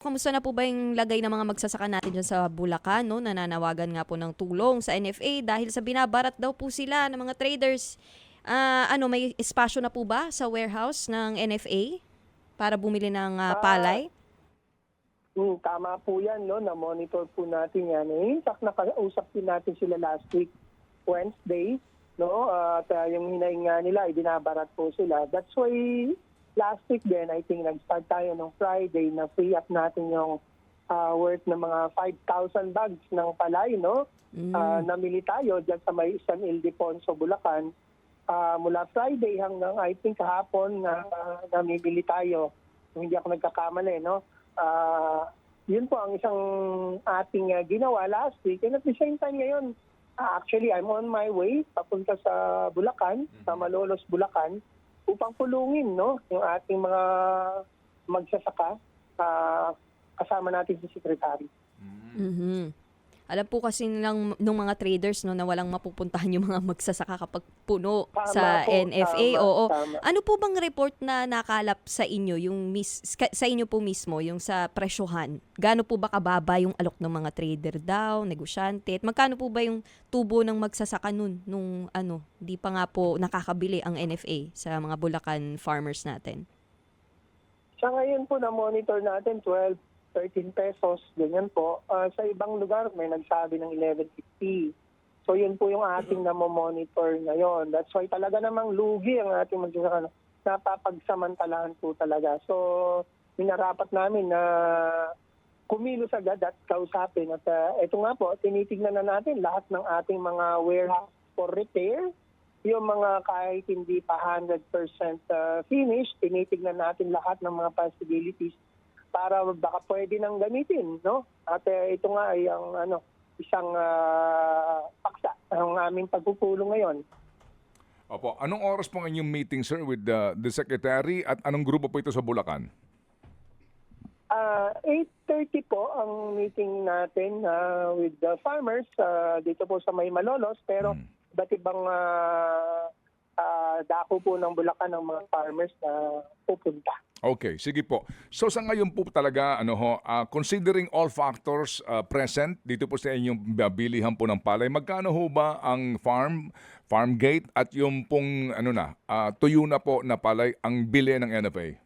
Kamusta na po ba yung lagay ng mga magsasaka natin dyan sa Bulacan? No? Nananawagan nga po ng tulong sa NFA dahil sa binabarat daw po sila ng mga traders. Ah, ano, may espasyo na po ba sa warehouse ng NFA para bumili ng Ah, palay? Hmm, tama po yan, no? Na-monitor po natin yan. Eh, in fact, nakausap din natin sila last week, Wednesday, no? At uh, yung hinaing nga nila, ay binabarat po sila. That's why last week din, I think, nag-start tayo nung Friday na free up natin yung uh, worth ng mga 5,000 bags ng palay, no? Mm. Ah, namili tayo dyan sa may San Ildefonso, Bulacan. Ah, mula Friday hanggang I think kahapon na namimili tayo. Hindi ako nagkakamali, no? Ah, yun po ang isang ating ah, ginawa last week. And at the same time ngayon, ah, actually I'm on my way papunta sa Bulacan, sa Malolos, Bulacan, upang pulungin no, yung ating mga magsasaka ah, kasama natin si Secretary. Mhm. Alam po kasi nilang nung mga traders no na walang mapupuntahan yung mga magsasaka kapag puno Tama sa po, NFA. tama, Oo. tama. Ano po bang report na nakalap sa inyo yung mis, sa inyo po mismo yung sa presyohan? Gaano po ba kababa yung alok ng mga trader daw, negosyante? At magkano po ba yung tubo ng magsasaka nun nung ano, di pa nga po nakakabili ang NFA sa mga Bulacan farmers natin? Sa ngayon po na-monitor natin 12, 13 pesos, ganyan po. Ah, sa ibang lugar may nagsabi ng 11.50. So yun po yung ating na-monitor ngayon. That's why talaga namang lugi ang ating magsasaka. Napapagsamantalahan po talaga. So minarapat namin na kumilos agad at kausapin. At ah, ito nga po, tinitignan na natin lahat ng ating mga warehouse for repair. Yung mga kahit hindi pa 100% uh, finished, tinitignan natin lahat ng mga possibilities para baka pwede nang gamitin, no? At eh, ito nga ay ang ano, isang ah, paksa ng aming pagpupulong ngayon. Opo, anong oras po ang inyong meeting, sir, with the, the secretary at anong grupo po ito sa Bulacan? Ah, 8.30 po ang meeting natin ah, with the farmers ah, dito po sa May Malolos pero iba't ibang ah, ah, dako po ng Bulacan ng mga farmers na pupunta. Okay, sige po. So sa ngayon po talaga, ano ho, ah, considering all factors ah, present dito po sa inyong bilihan po ng palay, magkano ho ba ang farm, farm gate at yung pong ano na, ah, tuyo na po na palay ang bili ng NFA?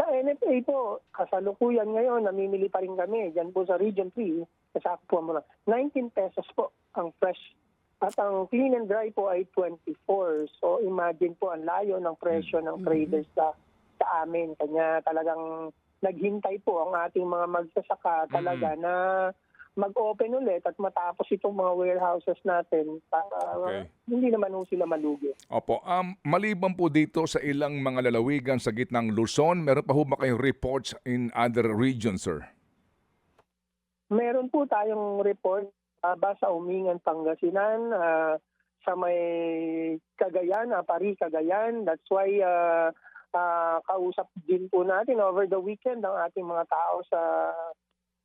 Sa NFA po, kasalukuyan ngayon, namimili pa rin kami. Diyan po sa Region 3, kasakupuan mo lang. 19 pesos po ang fresh. At ang clean and dry po ay 24. So imagine po ang layo ng presyo ng traders sa, sa amin. Kanya talagang naghintay po ang ating mga magsasaka talaga na mag-open ulit at matapos itong mga warehouses natin para Okay. hindi naman ho sila malugi. Opo, um, maliban po dito sa ilang mga lalawigan sa gitnang Luzon, meron pa ho ba kayong reports in other regions, sir? Meron po tayong report uh, ba sa Umingan, Pangasinan, ah, sa may Cagayan, uh, Pari, Cagayan. That's why ah, ah, kausap din po natin over the weekend ang ating mga tao sa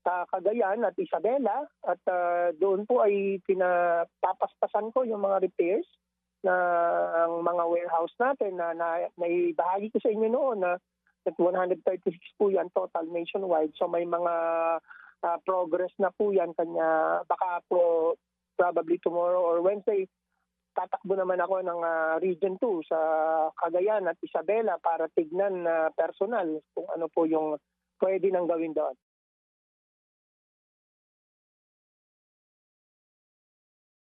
sa Cagayan at Isabela at ah, doon po ay pinapapaspasan ko yung mga repairs na ang mga warehouse natin na, na naibahagi ko sa inyo noon na at 136 po yan total nationwide. So may mga ah, progress na po yan kanya baka po probably tomorrow or Wednesday tatakbo naman ako ng ah, Region 2 sa Cagayan at Isabela para tignan na personal kung ano po yung pwede nang gawin doon.